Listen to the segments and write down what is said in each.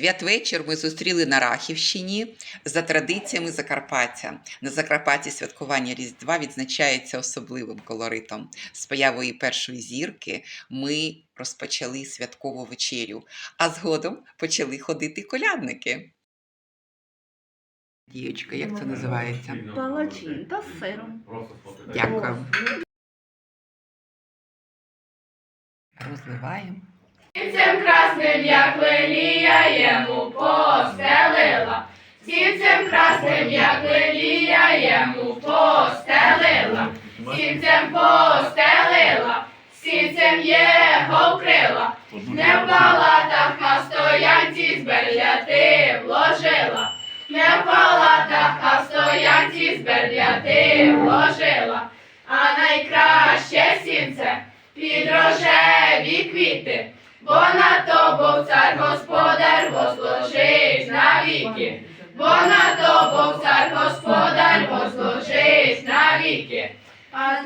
Святвечір ми зустріли на Рахівщині за традиціями Закарпаття. На Закарпатті святкування Різдва відзначається особливим колоритом. З появою першої зірки ми розпочали святкову вечерю, а згодом почали ходити колядники. Діючка, як це називається? Палачинка з сиром. Дякую. Розливаємо. Сінцем красним, як лелія, йому постелила. Сінцем красним, як лелія, йому постелила. Сінцем постелила, сінцем його вкрила. Не в палатах на стоянці зберляти вложила. Не в палатах на стоянці зберляти вложила. А найкраще сінце під рожеві квіти. Бо на то був цар господар, возложись навіки. Бо на то був цар господар, возложись навіки. А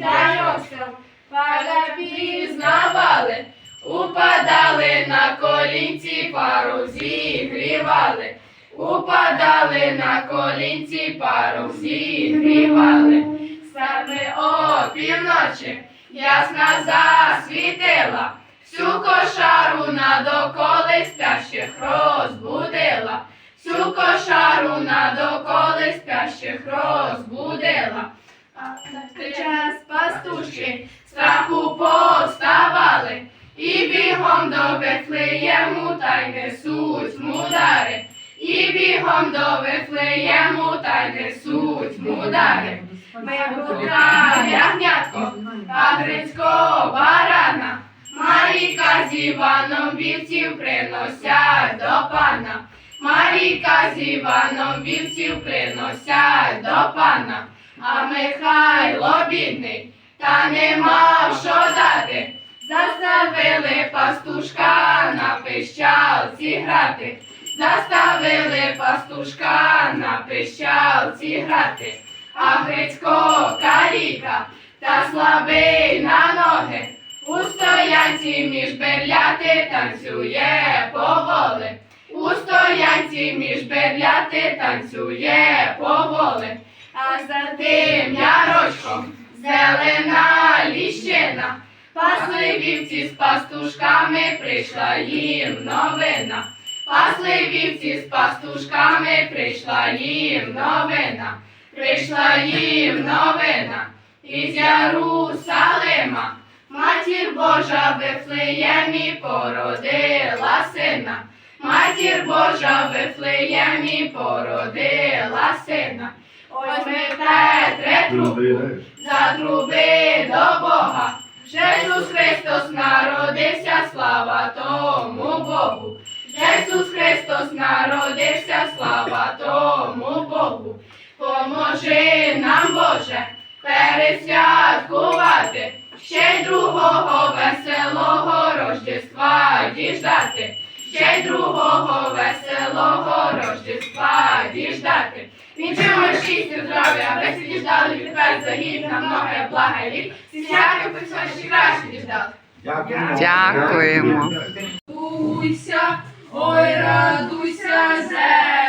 дайося, пада пізнавали, упадали на колінці, пару зігрівали. Упадали на колінці, пару зігрівали. Саме о півночі ясна засвітила, всю кошару надоколи спящих розбудила, всю кошару надоколи спящих розбудила. А час пастушки страху повставали, і бігом до Вифлеєму та й несуть мудари, і бігом до Вифлеєму та й несуть мудари. Ми крута ягнятко, та грицького барана, Марійка з Іваном вівців приносять до пана. Марійка з Іваном вівців приносять до пана. А Михайло бідний, та не мав що дати. Заставили пастушка на пищалці грати. Заставили пастушка на пищалці грати. А Грицько каліка та слабий на ноги. У стоянці між берляти танцює поволи. У стоянці між берляти танцює поволи. А за тим ярочком зелена ліщина. Пасли вівці з пастушками, прийшла їм новина. Пасли вівці з пастушками, прийшла їм новина. Прийшла їм новина із Ярусалима. Матір Божа Вифлеємі породила сина. Матір Божа Вифлеємі породила сина. Ось ми Петре трубку затруби до Бога. Jesús Христос народився, слава тому Богу. Jesús Христос народився, слава тому Богу. Поможи нам, Боже, пересвяткувати, ще й другого веселого Рождества діждати, ще й другого веселого Рождества діждати. Вінчимо щастя, здоров'я, аби всі діждали, тепер загід на многе блага літ, всяке письмо ще краще діждали. Дякуємо. Радуйся, ой, радуйся, земле,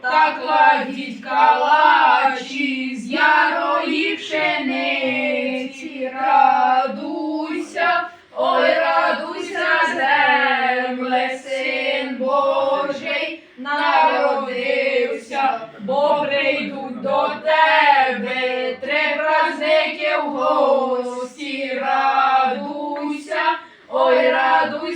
Та кладіть калачі з ярої пшениці, радуйся, ой, радуйся, земле, син Божий народився, бо прийдуть до тебе три праздники в гості, радуйся, ой, радуйся,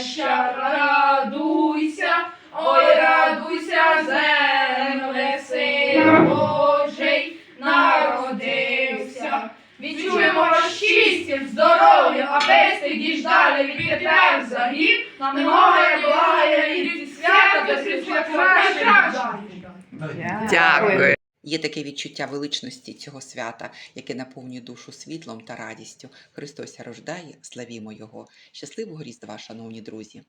водохреща, радуйся, ой, радуйся, земле, син Божий народився. Відчуємо щастя, здоров'я, а пести діждали від тепер загін, нам многое благає і свята до святвача. Дякую. Є таке відчуття величності цього свята, яке наповнює душу світлом та радістю. Христос рождає, славімо Його. Щасливого Різдва, шановні друзі!